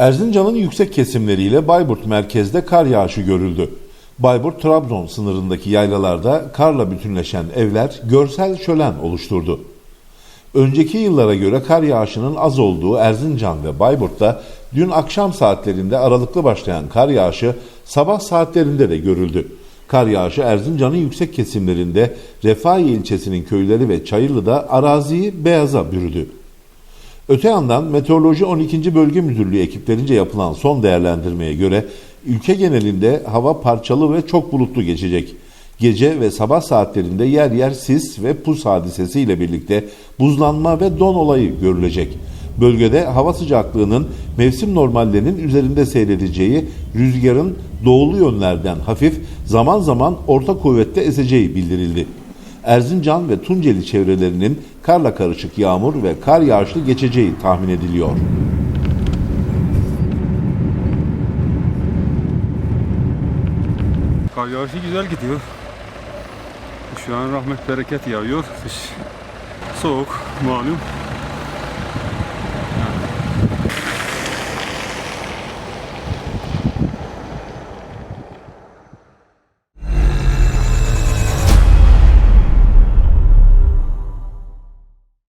Erzincan'ın yüksek kesimleriyle Bayburt merkezde kar yağışı görüldü. Bayburt-Trabzon sınırındaki yaylalarda karla bütünleşen evler görsel şölen oluşturdu. Önceki yıllara göre kar yağışının az olduğu Erzincan ve Bayburt'ta dün akşam saatlerinde aralıklı başlayan kar yağışı sabah saatlerinde de görüldü. Kar yağışı Erzincan'ın yüksek kesimlerinde Refahiye ilçesinin köyleri ve Çayırlı'da araziyi beyaza bürüdü. Öte yandan Meteoroloji 12. Bölge Müdürlüğü ekiplerince yapılan son değerlendirmeye göre ülke genelinde hava parçalı ve çok bulutlu geçecek. Gece ve sabah saatlerinde yer yer sis ve pus hadisesiyle birlikte buzlanma ve don olayı görülecek. Bölgede hava sıcaklığının mevsim normallerinin üzerinde seyredeceği, rüzgarın doğulu yönlerden hafif, zaman zaman orta kuvvette eseceği bildirildi. Erzincan ve Tunceli çevrelerinin karla karışık yağmur ve kar yağışlı geçeceği tahmin ediliyor. Kar yağışı güzel gidiyor. Şu an rahmet bereket yağıyor. Kış soğuk malum.